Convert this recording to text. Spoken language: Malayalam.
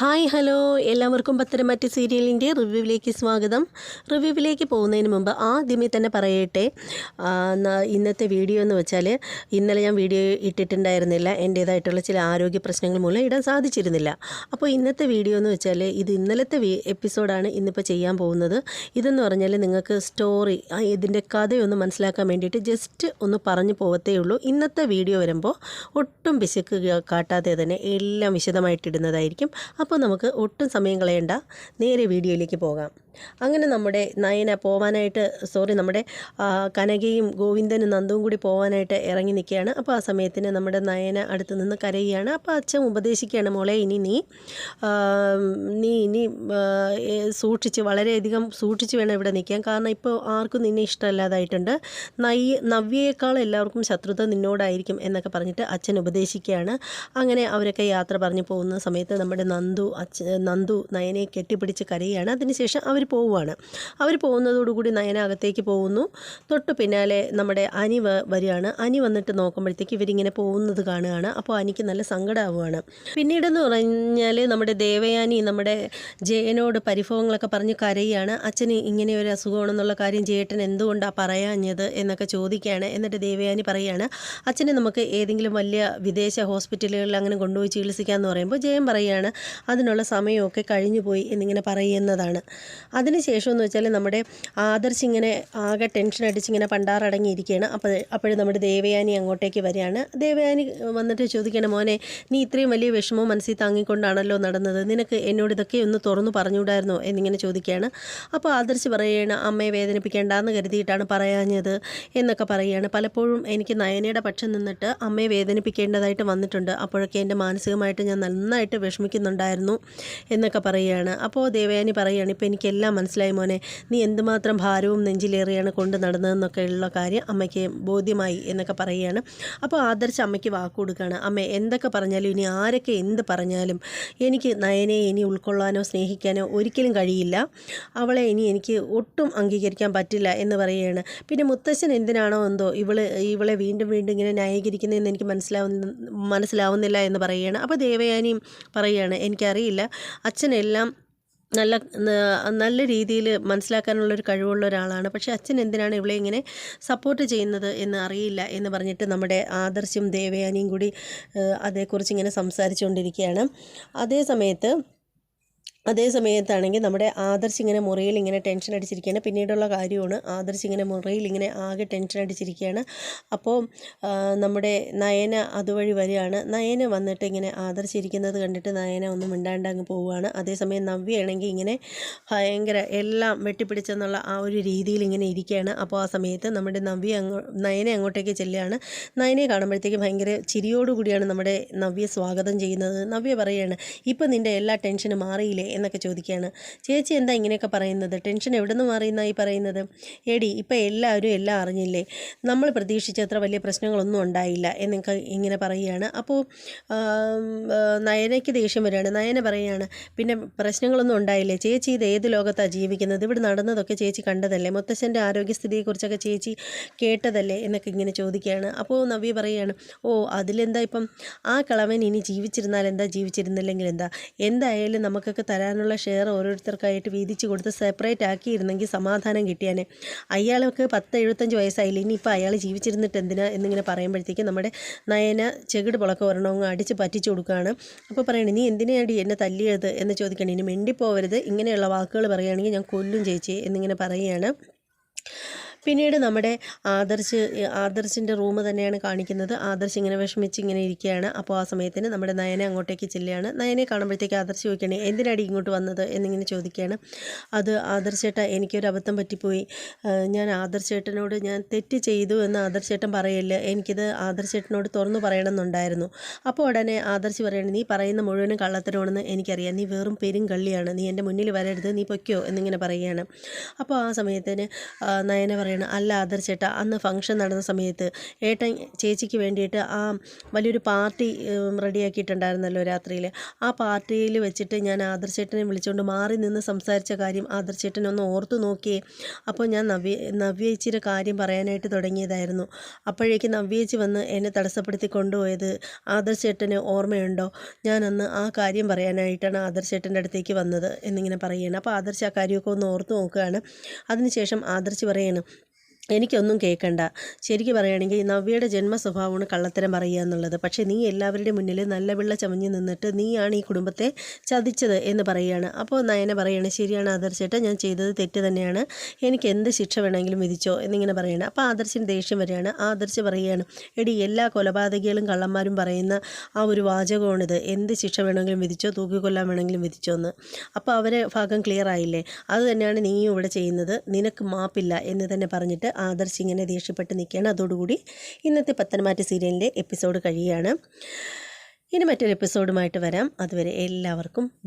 Hi hello. എല്ലാവർക്കും പത്തരമാറ്റ് സീരിയലിന്റെ റിവ്യൂവിലേക്ക് സ്വാഗതം. റിവ്യൂവിലേക്ക് പോകുന്നതിന് മുമ്പ് ആദ്യമേ തന്നെ പറയട്ടെ ഇന്നത്തെ വീഡിയോ എന്ന് വെച്ചാൽ ഇന്നലെ ഞാൻ വീഡിയോ ഇട്ടിട്ടുണ്ടായിരുന്നില്ല. എന്റേതായിട്ടുള്ള ചില ആരോഗ്യ പ്രശ്നങ്ങൾ മൂലം ഇടാൻ സാധിച്ചിരുന്നില്ല. അപ്പോൾ ഇന്നത്തെ വീഡിയോ എന്ന് വെച്ചാൽ ഇത് ഇന്നലത്തെ എപ്പിസോഡാണ് ഇന്നിപ്പോൾ ചെയ്യാൻ പോകുന്നത്. ഇതെന്ന് പറഞ്ഞാൽ നിങ്ങൾക്ക് സ്റ്റോറി ഇതിന്റെ കഥയൊന്ന് മനസ്സിലാക്കാൻ വേണ്ടിയിട്ട് ജസ്റ്റ് ഒന്ന് പറഞ്ഞു പോകത്തേ ഉള്ളൂ. ഇന്നത്തെ വീഡിയോ വരുമ്പോൾ ഒട്ടും പിശുക്ക് കാട്ടാതെ തന്നെ എല്ലാം വിശദമായിട്ടിടുന്നതായിരിക്കും അപ്പോൾ നമുക്ക് ഒട്ടും സമയം കളയണ്ട. നേരെ വീഡിയോയിലേക്ക് പോകാം. അങ്ങനെ നമ്മുടെ നയന പോവാനായിട്ട് സോറി നമ്മുടെ കനകയും ഗോവിന്ദനും നന്ദുവും കൂടി പോവാനായിട്ട് ഇറങ്ങി നിൽക്കുകയാണ്. അപ്പോൾ ആ സമയത്തിന് നമ്മുടെ നയന അടുത്ത് നിന്ന് കരയുകയാണ്. അപ്പോൾ അച്ഛൻ ഉപദേശിക്കുകയാണ് മോളെ ഇനി നീ നീ ഇനി സൂക്ഷിച്ച് വളരെയധികം സൂക്ഷിച്ച് വേണം ഇവിടെ നിൽക്കാൻ. കാരണം ഇപ്പോൾ ആർക്കും നിന്നെ ഇഷ്ടമല്ലാതായിട്ടുണ്ട്. നയ്യ നവ്യയേക്കാൾ എല്ലാവർക്കും ശത്രുത നിന്നോടായിരിക്കും എന്നൊക്കെ പറഞ്ഞിട്ട് അച്ഛൻ ഉപദേശിക്കുകയാണ്. അങ്ങനെ അവരൊക്കെ യാത്ര പറഞ്ഞു പോകുന്ന സമയത്ത് നമ്മുടെ നന്ദു അച്ഛ നന്ദു നയനെ കെട്ടിപ്പിടിച്ച് കരയുകയാണ്. അതിനുശേഷം അവർ പോവുകയാണ് അവർ പോകുന്നതോടുകൂടി നയന അകത്തേക്ക് പോകുന്നു. തൊട്ട് പിന്നാലെ നമ്മുടെ അനി വരികയാണ്. അനി വന്നിട്ട് നോക്കുമ്പോഴത്തേക്ക് ഇവരിങ്ങനെ പോകുന്നത് കാണുകയാണ്. അപ്പോൾ അനിക്ക് നല്ല സങ്കടമാവുകയാണ് പിന്നീടെന്ന് പറഞ്ഞാൽ നമ്മുടെ ദേവയാനി നമ്മുടെ ജയനോട് പരിഭവങ്ങളൊക്കെ പറഞ്ഞ് കരയാണ്. അച്ഛന് ഇങ്ങനെ ഒരു അസുഖമാണെന്നുള്ള കാര്യം ജയേട്ടൻ എന്തുകൊണ്ടാണ് പറയാഞ്ഞത് എന്നൊക്കെ ചോദിക്കുകയാണ്. എന്നിട്ട് ദേവയാനി പറയുകയാണ് അച്ഛനെ നമുക്ക് ഏതെങ്കിലും വലിയ വിദേശ ഹോസ്പിറ്റലുകളിൽ അങ്ങനെ കൊണ്ടുപോയി ചികിത്സിക്കാമെന്ന് പറയുമ്പോൾ ജയൻ പറയുകയാണ് അതിനുള്ള സമയമൊക്കെ കഴിഞ്ഞു പോയി എന്നിങ്ങനെ പറയുന്നതാണ്. അതിനുശേഷം എന്ന് വെച്ചാൽ നമ്മുടെ ആദർശ് ഇങ്ങനെ ആകെ ടെൻഷൻ അടിച്ച് ഇങ്ങനെ പണ്ടാറടങ്ങിയിരിക്കുകയാണ് അപ്പോൾ അപ്പോഴും നമ്മുടെ ദേവയാനി അങ്ങോട്ടേക്ക് വരികയാണ്. ദേവയാനി വന്നിട്ട് ചോദിക്കണം മോനെ നീ ഇത്രയും വലിയ വിഷമവും മനസ്സിൽ താങ്ങിക്കൊണ്ടാണല്ലോ നടന്നത്. നിനക്ക് എന്നോട് ഇതൊക്കെ ഒന്ന് തുറന്നു പറഞ്ഞുകൂടായിരുന്നോ? എന്നിങ്ങനെ ചോദിക്കുകയാണ്. അപ്പോൾ ആദർശ് പറയുകയാണ് അമ്മയെ വേദനിപ്പിക്കേണ്ടെന്ന് കരുതിയിട്ടാണ് പറയാഞ്ഞത് എന്നൊക്കെ പറയുകയാണ്. പലപ്പോഴും എനിക്ക് നയനയുടെ പക്ഷം നിന്നിട്ട് അമ്മയെ വേദനിപ്പിക്കേണ്ടതായിട്ട് വന്നിട്ടുണ്ട്. അപ്പോഴൊക്കെ എന്റെ മാനസികമായിട്ട് ഞാൻ നന്നായിട്ട് വിഷമിക്കുന്നുണ്ടായിരുന്നു എന്നൊക്കെ പറയുകയാണ്. അപ്പോൾ ദേവയാനി പറയുകയാണ് ഇപ്പോൾ എനിക്കെല്ലാം മനസ്സിലായി മോനെ. നീ എന്തുമാത്രം ഭാരവും നെഞ്ചിലേറിയാണ് കൊണ്ട് നടന്നതെന്നൊക്കെയുള്ള കാര്യം അമ്മയ്ക്ക് ബോധ്യമായി എന്നൊക്കെ പറയുകയാണ്. അപ്പോൾ ആദർശ് അമ്മയ്ക്ക് വാക്ക് കൊടുക്കുകയാണ്. അമ്മ എന്തൊക്കെ പറഞ്ഞാലും ഇനി ആരൊക്കെ എന്ത് പറഞ്ഞാലും എനിക്ക് നയനെ ഇനി ഉൾക്കൊള്ളാനോ സ്നേഹിക്കാനോ ഒരിക്കലും കഴിയില്ല. അവളെ ഇനി എനിക്ക് ഒട്ടും അംഗീകരിക്കാൻ പറ്റില്ല എന്ന് പറയുകയാണ്. പിന്നെ മുത്തശ്ശൻ എന്തിനാണോ എന്തോ ഇവൾ ഇവളെ വീണ്ടും വീണ്ടും ഇങ്ങനെ ന്യായീകരിക്കുന്നതെന്ന് എനിക്ക് മനസ്സിലാവുന്ന മനസ്സിലാവുന്നില്ല എന്ന് പറയുകയാണ്. അപ്പോൾ ദേവയാനിയും പറയുകയാണ് എനിക്കറിയില്ല. അച്ഛനെല്ലാം നല്ല നല്ല രീതിയിൽ മനസ്സിലാക്കാനുള്ളൊരു കഴിവുള്ള ഒരാളാണ്. പക്ഷേ അച്ഛൻ എന്തിനാണ് ഇവളെ ഇങ്ങനെ സപ്പോർട്ട് ചെയ്യുന്നത് എന്ന് അറിയില്ല എന്ന് പറഞ്ഞിട്ട് നമ്മുടെ ആദർശും ദേവയാനിയും കൂടി അതേക്കുറിച്ച് ഇങ്ങനെ സംസാരിച്ചുകൊണ്ടിരിക്കുകയാണ്. അതേ സമയത്ത് അതേ സമയത്താണെങ്കിൽ നമ്മുടെ ആദർശ് ഇങ്ങനെ മുറിയിൽ ഇങ്ങനെ ടെൻഷൻ അടിച്ചിരിക്കുകയാണ്. പിന്നീടുള്ള കാര്യമാണ് ആദർശ് ഇങ്ങനെ മുറിയിൽ ഇങ്ങനെ ആകെ ടെൻഷൻ അടിച്ചിരിക്കുകയാണ്. അപ്പോൾ നമ്മുടെ നയന അതുവഴി വരികയാണ്. നയന വന്നിട്ട് ഇങ്ങനെ ആദർശ് ഇരിക്കുന്നത് കണ്ടിട്ട് നയന ഒന്നും മിണ്ടാണ്ട് അങ്ങ് പോവുകയാണ്. അതേസമയം നവ്യയാണെങ്കിൽ ഇങ്ങനെ ഭയങ്കര എല്ലാം വെട്ടിപ്പിടിച്ചെന്നുള്ള ആ ഒരു രീതിയിൽ ഇങ്ങനെ ഇരിക്കുകയാണ്. അപ്പോൾ ആ സമയത്ത് നമ്മുടെ നവ്യ നയനെ അങ്ങോട്ടേക്ക് ചെല്ലുകയാണ്. നയനെ കാണുമ്പോഴത്തേക്ക് ഭയങ്കര ചിരിയോടുകൂടിയാണ് നമ്മുടെ നവ്യ സ്വാഗതം ചെയ്യുന്നത്. നവ്യ പറയുകയാണ് ഇപ്പം നിന്റെ എല്ലാ ടെൻഷനും മാറിയില്ലേ? എന്നൊക്കെ ചോദിക്കുകയാണ്. ചേച്ചി എന്താ ഇങ്ങനെയൊക്കെ പറയുന്നത്? ടെൻഷൻ എവിടെ നിന്ന് മാറിയെന്നായി പറയുന്നത്? എടി ഇപ്പം എല്ലാവരും എല്ലാം അറിഞ്ഞില്ലേ? നമ്മൾ പ്രതീക്ഷിച്ച അത്ര വലിയ പ്രശ്നങ്ങളൊന്നും ഉണ്ടായില്ല എന്നൊക്കെ ഇങ്ങനെ പറയുകയാണ്. അപ്പോൾ നയനയ്ക്ക് ദേഷ്യം വരികയാണ്. നയന പറയുകയാണ് പിന്നെ പ്രശ്നങ്ങളൊന്നും ഉണ്ടായില്ലേ? ചേച്ചി ഇത് ഏത് ലോകത്താണ് ജീവിക്കുന്നത്? ഇവിടെ നടന്നതൊക്കെ ചേച്ചി കണ്ടതല്ലേ? മുത്തശ്ശന്റെ ആരോഗ്യസ്ഥിതിയെക്കുറിച്ചൊക്കെ ചേച്ചി കേട്ടതല്ലേ? എന്നൊക്കെ ഇങ്ങനെ ചോദിക്കുകയാണ്. അപ്പോൾ നവ്യ പറയുകയാണ് ഓ അതിലെന്താ ഇപ്പം? ആ കളവൻ ഇനി ജീവിച്ചിരുന്നാൽ എന്താ? ജീവിച്ചിരുന്നില്ലെങ്കിൽ എന്താ? എന്തായാലും നമുക്കൊക്കെ തരാനുള്ള ഷെയർ ഓരോരുത്തർക്കായിട്ട് വീതിച്ച് കൊടുത്ത് സെപ്പറേറ്റ് ആക്കിയിരുന്നെങ്കിൽ സമാധാനം കിട്ടിയാനെ. അയാൾക്ക് പത്ത് എഴുപത്തഞ്ച് വയസ്സായില്ല? ഇനിയിപ്പോൾ അയാൾ ജീവിച്ചിരുന്നിട്ട് എന്തിനാ എന്നിങ്ങനെ പറയുമ്പോഴത്തേക്ക് നമ്മുടെ നയന ചെകിട് പുളക്ക ഒരെണ്ണം അടിച്ച് പറ്റിച്ചു കൊടുക്കുകയാണ്. അപ്പോൾ പറയണേ നീ എന്തിനാടി എന്നെ തല്ലിയത്? എന്ന് ചോദിക്കണം ഇനി മിണ്ടിപ്പോവരുത്. ഇങ്ങനെയുള്ള വാക്കുകൾ പറയുകയാണെങ്കിൽ ഞാൻ കൊല്ലും ചേച്ചി എന്നിങ്ങനെ പറയുകയാണ്. പിന്നീട് നമ്മുടെ ആദർശ് ആദർശിന്റെ റൂം തന്നെയാണ് കാണിക്കുന്നത്. ആദർശ് ഇങ്ങനെ വിഷമിച്ച് ഇങ്ങനെ ഇരിക്കുകയാണ്. അപ്പോൾ ആ സമയത്തിന് നമ്മുടെ നയനെ അങ്ങോട്ടേക്ക് ചെല്ലുകയാണ്. നയനെ കാണുമ്പോഴത്തേക്ക് ആദർശ് ചോദിക്കുകയാണ് എന്തിനാടി ഇങ്ങോട്ട് വന്നത്? എന്നിങ്ങനെ ചോദിക്കുകയാണ്. അത് ആദർശേട്ട എനിക്കൊരു അബദ്ധം പറ്റിപ്പോയി. ഞാൻ ആദർശേട്ടനോട് ഞാൻ തെറ്റ് ചെയ്തു എന്ന് ആദർശേട്ടൻ പറയില്ല? എനിക്കിത് ആദർശേട്ടനോട് തുറന്നു പറയണമെന്നുണ്ടായിരുന്നു. അപ്പോൾ ഉടനെ ആദർശ് പറയണേ നീ പറയുന്ന മുഴുവനും കള്ളത്തരമാണെന്ന് എനിക്കറിയാം. നീ വെറും പെരും കള്ളിയാണ്. നീ എന്റെ മുന്നിൽ വരരുത്. നീ പൊയ്ക്കോ. എന്നിങ്ങനെ പറയുകയാണ്. അപ്പോൾ ആ സമയത്തിന് നയനെ പറയണേ പറയണം അല്ല ആദർ ചേട്ടാ അന്ന് ഫംഗ്ഷൻ നടന്ന സമയത്ത് ഏട്ടൻ ചേച്ചിക്ക് വേണ്ടിയിട്ട് ആ വലിയൊരു പാർട്ടി റെഡിയാക്കിയിട്ടുണ്ടായിരുന്നല്ലോ രാത്രിയിൽ ആ പാർട്ടിയിൽ വെച്ചിട്ട് ഞാൻ ആദർ ചേട്ടനെ വിളിച്ചുകൊണ്ട് മാറി നിന്ന് സംസാരിച്ച കാര്യം ആദർ ചേട്ടനെ ഒന്ന് ഓർത്തു നോക്കിയേ. അപ്പോൾ ഞാൻ നവ്യ നവ്യേച്ചിയുടെ കാര്യം പറയാനായിട്ട് തുടങ്ങിയതായിരുന്നു. അപ്പോഴേക്ക് നവ്യേച്ചി വന്ന് എന്നെ തടസ്സപ്പെടുത്തി കൊണ്ടുപോയത് ആദർ ചേട്ടന് ഓർമ്മയുണ്ടോ? ഞാൻ അന്ന് ആ കാര്യം പറയാനായിട്ടാണ് ആദർ ചേട്ടന്റെ അടുത്തേക്ക് വന്നത് എന്നിങ്ങനെ പറയുകയാണ്. അപ്പോൾ ആദർശ് ആ കാര്യമൊക്കെ ഒന്ന് ഓർത്ത് നോക്കുകയാണ്. അതിനുശേഷം ആദർശ് പറയാണ് എനിക്കൊന്നും കേൾക്കണ്ട ശരിക്കും പറയുകയാണെങ്കിൽ നവ്യയുടെ ജന്മ സ്വഭാവമാണ് കള്ളത്തരം പറയുക എന്നുള്ളത്. പക്ഷേ നീ എല്ലാവരുടെ മുന്നിൽ നല്ല പിള്ള ചമഞ്ഞ് നിന്നിട്ട് നീയാണ് ഈ കുടുംബത്തെ ചതിച്ചത് എന്ന് പറയുകയാണ്. അപ്പോൾ നയന പറയുകയാണ് ശരിയാണ് ആദർശേട്ടാ ഞാൻ ചെയ്തത് തെറ്റ് തന്നെയാണ്. എനിക്ക് എന്ത് ശിക്ഷ വേണമെങ്കിലും വിധിച്ചോ എന്നിങ്ങനെ പറയുകയാണ്. അപ്പോൾ ആദർശിന് ദേഷ്യം വരികയാണ്. ആദർശ് പറയുകയാണ് എടി എല്ലാ കൊലപാതകികളും കള്ളന്മാരും പറയുന്ന ആ ഒരു വാചകമാണിത്. എന്ത് ശിക്ഷ വേണമെങ്കിലും വിധിച്ചോ തൂക്കിക്കൊല്ലാൻ വേണമെങ്കിലും വിധിച്ചോ എന്ന്. അപ്പോൾ അവരെ ഭാഗം ക്ലിയർ ആയില്ലേ? അത് തന്നെയാണ് നീയും ഇവിടെ ചെയ്യുന്നത്. നിനക്ക് മാപ്പില്ല എന്ന് തന്നെ പറഞ്ഞിട്ട് ആദർശ് ഇങ്ങനെ ദേഷ്യപ്പെട്ട് നിൽക്കുകയാണ്. അതോടുകൂടി ഇന്നത്തെ പത്തനംമാറ്റ സീരിയലിന്റെ എപ്പിസോഡ് കഴിയുകയാണ്. ഇനി മറ്റൊരു എപ്പിസോഡുമായിട്ട് വരാം. അതുവരെ എല്ലാവർക്കും